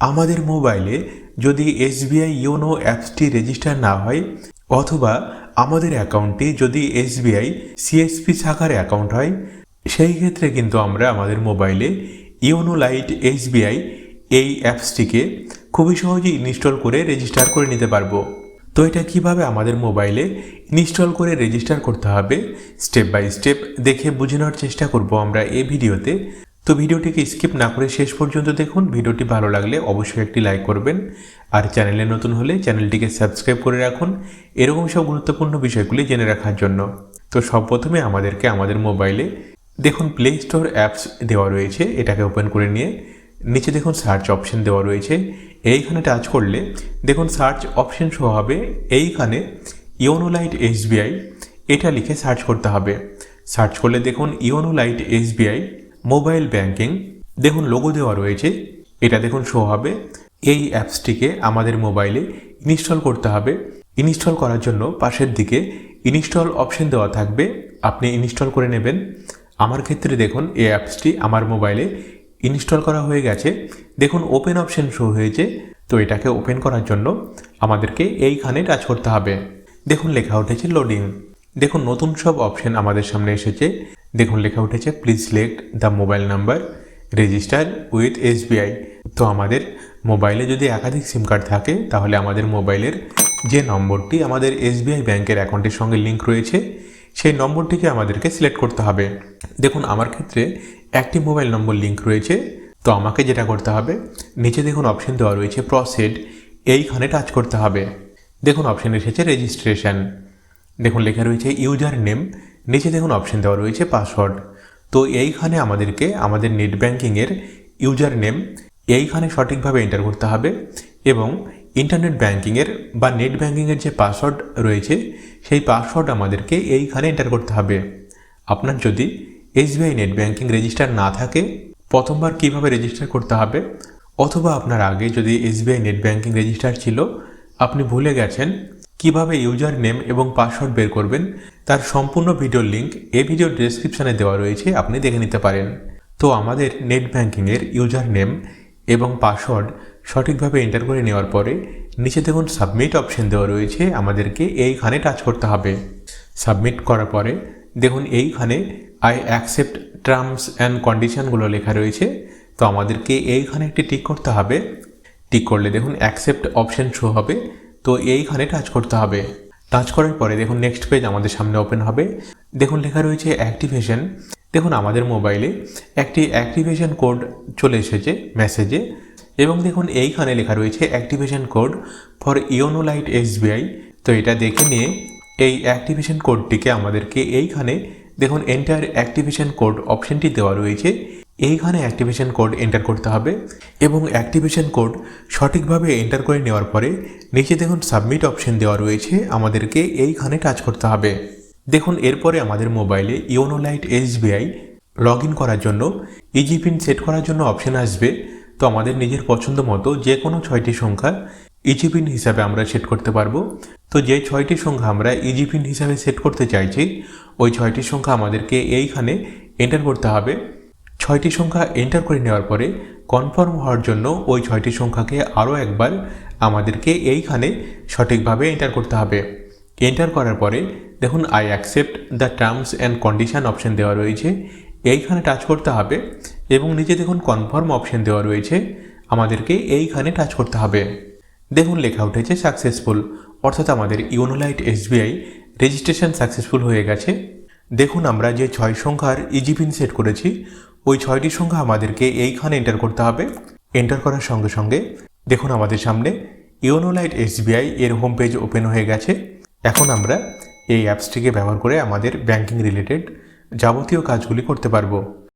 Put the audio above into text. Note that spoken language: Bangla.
আমাদের মোবাইলে যদি এসবিআই ইওনো অ্যাপসটি রেজিস্টার না হয়, অথবা আমাদের অ্যাকাউন্টটি যদি এসবিআই সিএসপি শাখার অ্যাকাউন্ট হয়, সেই ক্ষেত্রে কিন্তু আমরা আমাদের মোবাইলে ইউনো লাইট এসবিআই এই অ্যাপসটিকে খুবই সহজেই ইনস্টল করে রেজিস্টার করে নিতে পারব। তো এটা কীভাবে আমাদের মোবাইলে ইনস্টল করে রেজিস্টার করতে হবে, স্টেপ বাই স্টেপ দেখে বুঝে নেওয়ার চেষ্টা করব আমরা এই ভিডিওতে। তো ভিডিওটিকে স্কিপ না করে শেষ পর্যন্ত দেখুন। ভিডিওটি ভালো লাগলে অবশ্যই একটি লাইক করবেন। আর চ্যানেলে নতুন হলে চ্যানেলটিকে সাবস্ক্রাইব করে রাখুন। এরকম সব গুরুত্বপূর্ণ বিষয়গুলি জেনে রাখার জন্য। তো সব প্রথমে আমাদেরকে আমাদের মোবাইলে দেখুন প্লে স্টোর অ্যাপস দেওয়া রয়েছে। এটাকে ওপেন করে নিয়ে নিচে দেখুন সার্চ অপশন দেওয়া রয়েছে। এইখানে টাচ করলে দেখুন সার্চ অপশন শো হবে। এইখানে ইওনো লাইট এসবিআই এটা লিখে সার্চ করতে হবে। সার্চ করলে দেখুন YONO lite SBI mobile banking. দেখুন লোগো দেওয়া রয়েছে। এটা দেখুন শো হবে। এই অ্যাপসটিকে আমাদের মোবাইলে ইনস্টল করতে হবে। ইনস্টল করার জন্য পাশের দিকে ইনস্টল অপশন দেওয়া থাকবে। আপনি ইনস্টল করে নেবেন। আমার ক্ষেত্রে দেখুন, এই অ্যাপসটি আমার মোবাইলে ইনস্টল করা হয়ে গেছে। দেখুন ওপেন অপশন শো হয়েছে। তো এটাকে ওপেন করার জন্য আমাদেরকে এইখানে টাচ করতে হবে। দেখুন, লেখা উঠেছে লোডিং দেখুন, নতুন সব অপশন আমাদের সামনে এসেছে। দেখুন, লেখা উঠেছে please select the mobile number register with SBI তো আমাদের মোবাইলে যদি একাধিক সিম কার্ড থাকে, তাহলে আমাদের মোবাইলের যে নম্বরটি আমাদের এসবিআই ব্যাংকের অ্যাকাউন্টের সঙ্গে লিঙ্ক রয়েছে, সেই নম্বরটিকে আমাদেরকে সিলেক্ট করতে হবে। দেখুন, আমার ক্ষেত্রে একটি মোবাইল নম্বর লিঙ্ক রয়েছে, তো আমাকে যেটা করতে হবে, নিচে দেখুন অপশন দেওয়া রয়েছে প্রসেড এইখানে টাচ করতে হবে। দেখুন অপশন এসেছে রেজিস্ট্রেশন দেখুন, লেখা রয়েছে ইউজার নেম নিচে দেখুন অপশন দেওয়া রয়েছে পাসওয়ার্ড তো এইখানে আমাদেরকে, আমাদের নেট ব্যাঙ্কিংয়ের ইউজার নেম এইখানে সঠিকভাবে এন্টার করতে হবে এবং ইন্টারনেট ব্যাঙ্কিংয়ের বা নেট ব্যাঙ্কিংয়ের যে পাসওয়ার্ড রয়েছে, সেই পাসওয়ার্ড আমাদেরকে এইখানে এন্টার করতে হবে। আপনার যদি এসবিআই নেট ব্যাঙ্কিং রেজিস্টার না থাকে, প্রথমবার কীভাবে রেজিস্টার করতে হবে, অথবা আপনার আগে যদি এসবিআই নেট ব্যাঙ্কিং রেজিস্টার ছিল, আপনি ভুলে গেছেন কীভাবে ইউজার নেম এবং পাসওয়ার্ড বের করবেন, তার সম্পূর্ণ ভিডিওর লিঙ্ক এই ভিডিওর ডেসক্রিপশানে দেওয়া রয়েছে, আপনি দেখে নিতে পারেন। তো আমাদের নেট ব্যাঙ্কিংয়ের ইউজার নেম এবং পাসওয়ার্ড সঠিকভাবে এন্টার করে নেওয়ার পরে নিচে দেখুন সাবমিট অপশন দেওয়া রয়েছে, আমাদেরকে এইখানে টাচ করতে হবে। সাবমিট করার পরে দেখুন এইখানে আই অ্যাকসেপ্ট টার্মস অ্যান্ড কন্ডিশনগুলো লেখা রয়েছে, তো আমাদেরকে এইখানে একটি টিক করতে হবে। টিক করলে দেখুন অ্যাকসেপ্ট অপশন শো হবে। তো এইখানে টাচ করতে হবে। টাচ করার পরে দেখুন নেক্সট পেজ আমাদের সামনে ওপেন হবে। দেখুন লেখা রয়েছে অ্যাক্টিভেশন দেখুন আমাদের মোবাইলে একটি অ্যাক্টিভেশন কোড চলে এসেছে মেসেজে এবং দেখুন এইখানে লেখা রয়েছে activation code for YONO lite SBI তো এটা দেখে নিয়ে এই অ্যাক্টিভেশন কোডটিকে আমাদেরকে এইখানে দেখুন এন্টার অ্যাক্টিভেশন কোড অপশনটি দেওয়া রয়েছে। এইখানে অ্যাক্টিভেশন কোড এন্টার করতে হবে এবং অ্যাক্টিভেশন কোড সঠিকভাবে এন্টার করে নেওয়ার পরে নিচে দেখুন সাবমিট অপশন দেওয়া রয়েছে, আমাদেরকে এইখানে টাচ করতে হবে। দেখুন, এরপরে আমাদের মোবাইলে YONO lite SBI log in করার জন্য ইজি পিন সেট করার জন্য অপশন আসবে। তো আমাদের নিজের পছন্দ মতো যে কোনো ছয়টি সংখ্যা ইজি পিন হিসাবে আমরা সেট করতে পারব। তো যে ছয়টি সংখ্যা আমরা ইজি পিন হিসাবে সেট করতে চাইছি, ওই ছয়টি সংখ্যা আমাদেরকে এইখানে এন্টার করতে হবে। ছয়টি সংখ্যা এন্টার করে নেওয়ার পরে কনফার্ম হওয়ার জন্য ওই ছয়টি সংখ্যাকে আরও একবার আমাদেরকে এইখানে সঠিকভাবে এন্টার করতে হবে। এন্টার করার পরে দেখুন I accept the terms and condition option দেওয়া রয়েছে। এইখানে টাচ করতে হবে এবং নিচে দেখুন কনফার্ম অপশন দেওয়া রয়েছে। আমাদেরকে এইখানে টাচ করতে হবে। দেখুন, লেখা উঠেছে সাকসেসফুল অর্থাৎ আমাদের ইউনোলাইট এসবিআই রেজিস্ট্রেশন সাকসেসফুল হয়ে গেছে। দেখুন, আমরা যে ছয় সংখ্যার ইজি পিন সেট করেছি ওই ছয়টি সংখ্যা আমাদেরকে এইখানে এন্টার করতে হবে। এন্টার করার সঙ্গে সঙ্গে দেখুন আমাদের সামনে ইওনোলাইট এসবিআই এর হোম পেজ ওপেন হয়ে গেছে। এখন আমরা এই অ্যাপসটিকে ব্যবহার করে আমাদের ব্যাংকিং রিলেটেড যাবতীয় কাজগুলি করতে পারব।